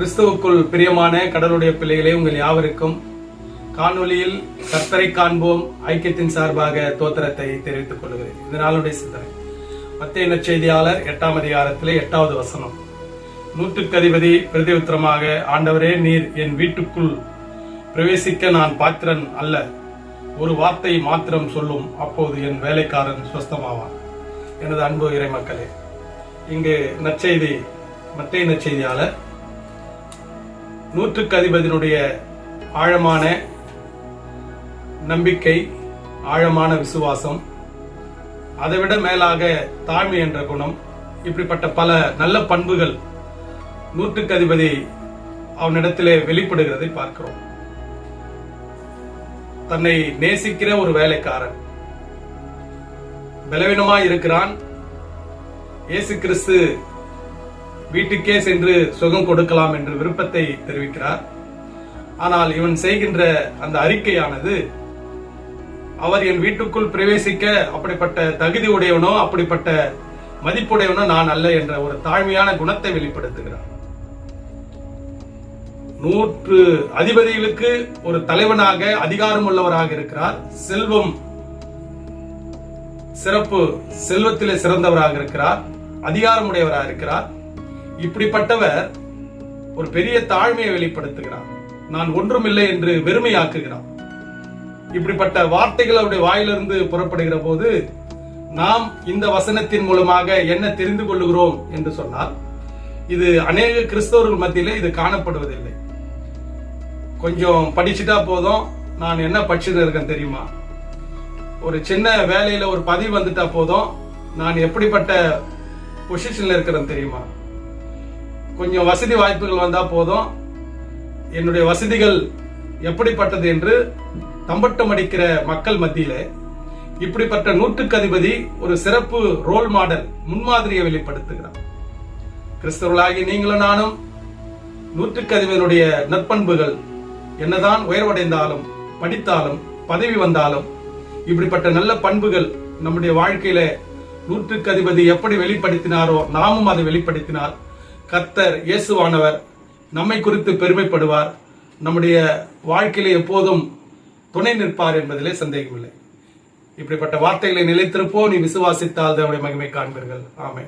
கிறிஸ்துவுக்குள் பிரியமான கடலுடைய பிள்ளைகளே உங்கள் யாவருக்கும் காணொளியில் கர்த்தரை காண்போம். ஐக்கியத்தின் சார்பாக தோத்திரத்தை தெரிவித்துக் கொள்கிறேன். இந்த நாளுடைய சிந்தனை. மத்திய நற்செய்தியாளர் எட்டாம் அதிகாரத்திலே எட்டாவது வசனம். நூற்றுக்கு அதிபதி பிரதியுத்தரமாக ஆண்டவரே நீர் என் வீட்டுக்குள் பிரவேசிக்க நான் பாத்திரன் அல்ல. ஒரு வார்த்தை மாத்திரம் சொல்லும். அப்போது என் வேலைக்காரன் சுஸ்தமாவான் எனது அன்பு இறை மக்களே இங்கு நற்செய்தி மத்திய நற்செய்தியாளர் நூற்றுக்கு அதிபதியினுடைய ஆழமான நம்பிக்கை ஆழமான விசுவாசம் அதைவிட மேலாக தாழ்மை என்ற குணம் இப்படிப்பட்ட பல நல்ல பண்புகள் நூற்றுக்கு அதிபதி அவனிடத்திலே வெளிப்படுகிறதை பார்க்கிறோம். தன்னை நேசிக்கிற ஒரு வேலைக்காரன். பலவீனமாய் இருக்கிறான். இயேசு கிறிஸ்து வீட்டுக்கே சென்று சுகம் கொடுக்கலாம் என்ற விருப்பத்தை தெரிவிக்கிறார். ஆனால் இவன் செய்கின்ற அந்த அறிக்கையானது அவர் என் வீட்டுக்குள் பிரவேசிக்க அப்படிப்பட்ட தகுதி உடையவனோ அப்படிப்பட்ட மதிப்புடையவனோ நான் அல்ல என்ற ஒரு தாழ்மையான குணத்தை வெளிப்படுத்துகிறார். நூற்று அதிபதிகளுக்கு ஒரு தலைவனாக அதிகாரம் உள்ளவராக இருக்கிறார். செல்வம் சிறப்பு செல்வத்திலே சிறந்தவராக இருக்கிறார். அதிகாரமுடையவராக இருக்கிறார். இப்படிப்பட்டவர் ஒரு பெரிய தாழ்மையை வெளிப்படுத்துகிறார். நான் ஒன்றுமில்லை என்று வெறுமையாக்குகிறார். இப்படிப்பட்ட வார்த்தைகள் அவருடைய வாயிலிருந்து புறப்படுகிற போது நாம் இந்த வசனத்தின் மூலமாக என்ன தெரிந்து கொள்ளுகிறோம் என்று சொன்னால் இது அநேக கிறிஸ்தவர்கள் மத்தியில இது காணப்படுவதில்லை. கொஞ்சம் படிச்சுட்டா போதும். நான் என்ன படிச்சுட்டு இருக்கேன் தெரியுமா? ஒரு சின்ன வேலையில ஒரு பதவி வந்துட்டா போதும். நான் எப்படிப்பட்ட பொசிஷன்ல இருக்கிறேன் தெரியுமா? கொஞ்சம் வசதி வாய்ப்புகள் வந்தா போதும். என்னுடைய வசதிகள் எப்படிப்பட்டது என்று தம்பட்டம் அடிக்கிற மக்கள் மத்தியில இப்படிப்பட்ட நூற்றுக்கு அதிபதி ஒரு சிறப்பு ரோல் மாடல் முன்மாதிரியை வெளிப்படுத்துகிறார். கிறிஸ்தவர்களாகி நீங்களும் நானும் நூற்றுக்கு அதிபதியினுடைய நற்பண்புகள் என்னதான் உயர்வடைந்தாலும் படித்தாலும் பதவி வந்தாலும் இப்படிப்பட்ட நல்ல பண்புகள் நம்முடைய வாழ்க்கையில நூற்றுக்கு அதிபதி எப்படி வெளிப்படுத்தினாரோ நாமும் அதை வெளிப்படுத்தினார் கர்த்தர் இயேசுவானவர் நம்மை குறித்து பெருமைப்படுவார். நம்முடைய வாழ்க்கையில எப்போதும் துணை நிற்பார் என்பதிலே சந்தேகமில்லை. இப்படிப்பட்ட வார்த்தைகளை நிலைத்திருப்போ நீ விசுவாசித்தால் அவருடைய மகிமை காண்பீர்கள். ஆமை